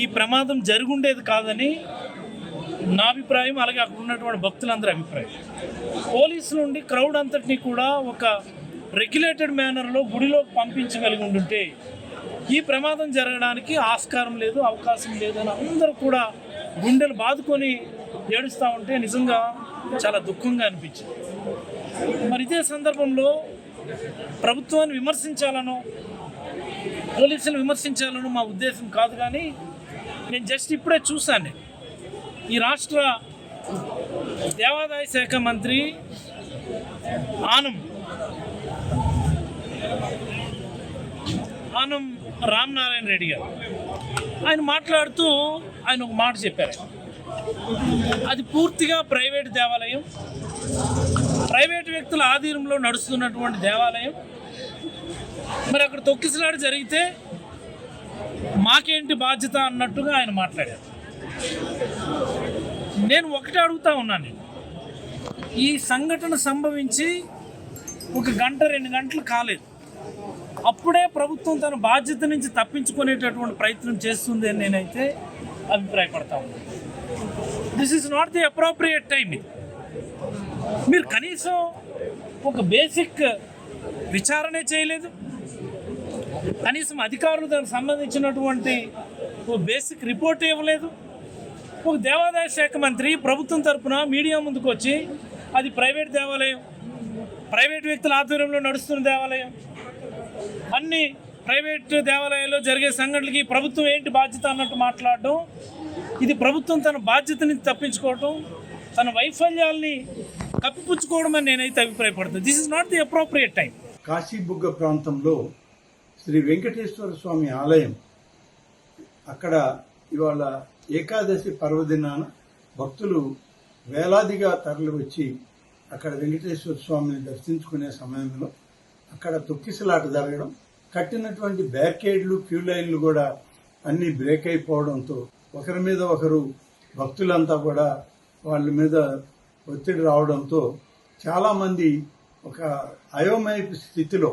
ఈ ప్రమాదం జరుగుండేది కాదని నా అభిప్రాయం అలాగే అక్కడ ఉన్నటువంటి భక్తులందరి అభిప్రాయం. పోలీసుల నుండి క్రౌడ్ అంతటినీ కూడా ఒక రెగ్యులేటెడ్ మేనర్లో గుడిలోకి పంపించగలిగి ఉండుంటే ఈ ప్రమాదం జరగడానికి ఆస్కారం లేదు అవకాశం లేదు అని అందరూ కూడా గుండెలు బాదుకొని ఏడుస్తూ ఉంటే నిజంగా చాలా దుఃఖంగా అనిపించింది. మరి ఇదే సందర్భంలో ప్రభుత్వాన్ని విమర్శించాలనో పోలీసులు విమర్శించాలనో మా ఉద్దేశం కాదు కానీ నేను జస్ట్ ఇప్పుడే చూశాను. ఈ రాష్ట్ర దేవాదాయ శాఖ మంత్రి ఆనం. ఆనం రామనారాయణ రెడ్డి గారు. ఆయన మాట్లాడుతూ ఆయన ఒక మాట చెప్పారు. అది పూర్తిగా ప్రైవేట్ దేవాలయం. ప్రైవేట్ వ్యక్తుల ఆధీనంలో నడుస్తున్నటువంటి దేవాలయం. మరి అక్కడ తొక్కిసలాడు జరిగితే మాకేంటి బాధ్యత అన్నట్టుగా ఆయన మాట్లాడారు. నేను ఒకటే అడుగుతా ఉన్నాను ఈ సంఘటన సంభవించి ఒక గంట రెండు గంటలు కాలేదు. అప్పుడే ప్రభుత్వం తన బాధ్యత నుంచి తప్పించుకునేటటువంటి ప్రయత్నం చేస్తుంది అని నేనైతే అభిప్రాయపడతా ఉన్నాను this is not the appropriate time ఇది మీరు కనీసం ఒక బేసిక్ విచారణే చేయలేదు. కనీసం అధికారులు దానికి సంబంధించినటువంటి ఒక బేసిక్ రిపోర్ట్ ఇవ్వలేదు. ఒక దేవాదాయ శాఖ మంత్రి ప్రభుత్వం తరపున మీడియా ముందుకు వచ్చి అది ప్రైవేట్ దేవాలయం ప్రైవేట్ వ్యక్తుల ఆధ్వర్యంలో నడుస్తున్న దేవాలయం అన్ని ప్రైవేట్ దేవాలయాల్లో జరిగే సంఘటనలకి ప్రభుత్వం ఏంటి బాధ్యత అన్నట్టు మాట్లాడడం ఇది ప్రభుత్వం తన బాధ్యతని తప్పించుకోవడం తన వైఫల్యాల్ని కప్పిపుచ్చుకోవడం అని నేనైతే అభిప్రాయపడుతుంది this is not the appropriate time Kasibugga ప్రాంతంలో శ్రీ వెంకటేశ్వర స్వామి ఆలయం. అక్కడ ఇవాళ ఏకాదశి పర్వదినాన భక్తులు వేలాదిగా తరలి వచ్చి అక్కడ వెంకటేశ్వర స్వామిని దర్శించుకునే సమయంలో అక్కడ తొక్కిసలాట జరగడం కట్టినటువంటి బ్యారికేడ్లు క్యూ లైన్లు కూడా అన్ని బ్రేక్ అయిపోవడంతో ఒకరి మీద ఒకరు భక్తులంతా కూడా వాళ్ళ మీద ఒత్తిడి రావడంతో చాలామంది ఒక అయోమయపు స్థితిలో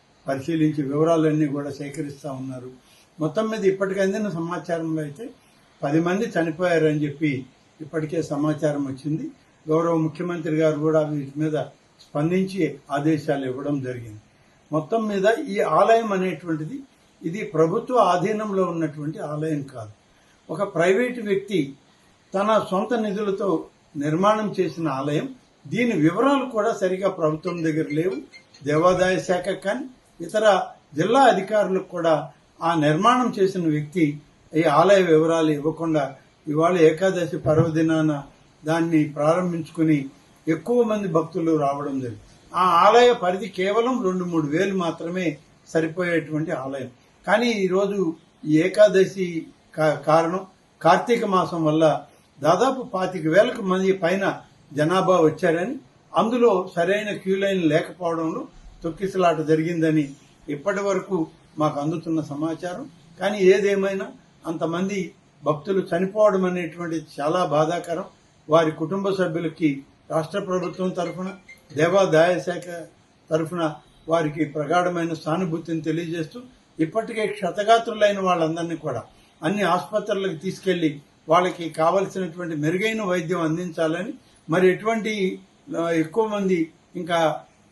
పరిశీలించి వివరాలన్నీ కూడా సేకరిస్తూ ఉన్నారు. మొత్తం మీద ఇప్పటికి అందిన సమాచారంలో అయితే పది మంది చనిపోయారని చెప్పి ఇప్పటికే సమాచారం వచ్చింది. గౌరవ ముఖ్యమంత్రి గారు కూడా వీటి మీద స్పందించి ఆదేశాలు ఇవ్వడం జరిగింది. మొత్తం మీద ఈ ఆలయం అనేటువంటిది ఇది ప్రభుత్వ ఆధీనంలో ఉన్నటువంటి ఆలయం కాదు. ఒక ప్రైవేటు వ్యక్తి తన సొంత నిధులతో నిర్మాణం చేసిన ఆలయం. దీని వివరాలు కూడా సరిగా ప్రభుత్వం దగ్గర లేవు. దేవాదాయ శాఖ కానీ ఇతర జిల్లా అధికారులకు కూడా ఆ నిర్మాణం చేసిన వ్యక్తి ఈ ఆలయ వివరాలు ఇవ్వకుండా ఇవాళ ఏకాదశి పర్వదినాన దాన్ని ప్రారంభించుకుని ఎక్కువ మంది భక్తులు రావడం జరిగింది. ఆ ఆలయ పరిధి కేవలం రెండు మూడు వేలు మాత్రమే సరిపోయేటువంటి ఆలయం. కానీ ఈరోజు ఈ ఏకాదశి కారణం కార్తీక మాసం వల్ల దాదాపు పాతిక వేలకు మంది పైన జనాభా వచ్చారని అందులో సరైన క్యూ లైన్ లేకపోవడంలో తొక్కిసలాట జరిగిందని ఇప్పటి వరకు మాకు అందుతున్న సమాచారం. కానీ ఏదేమైనా అంతమంది భక్తులు చనిపోవడం అనేటువంటిది చాలా బాధాకరం. వారి కుటుంబ సభ్యులకి రాష్ట్ర ప్రభుత్వం తరఫున దేవాదాయ శాఖ తరఫున వారికి ప్రగాఢమైన సానుభూతిని తెలియజేస్తూ ఇప్పటికే క్షతగాత్రులైన వాళ్ళందరినీ కూడా అన్ని ఆసుపత్రులకు తీసుకెళ్ళి వాళ్ళకి కావలసినటువంటి మెరుగైన వైద్యం అందించాలని మరి ఎటువంటి ఎక్కువ మంది ఇంకా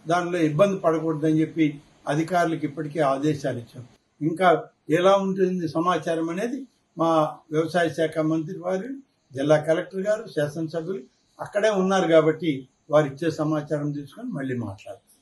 దానిలో ఇబ్బంది పడకూడదని చెప్పి అధికారులకు ఇప్పటికే ఆదేశాలు ఇచ్చాం. ఇంకా ఎలా ఉంటుంది సమాచారం అనేది మా వ్యవసాయ శాఖ మంత్రి వారు జిల్లా కలెక్టర్ గారు శాసనసభ్యులు అక్కడే ఉన్నారు కాబట్టి వారు ఇచ్చే సమాచారం తీసుకొని మళ్ళీ మాట్లాడతారు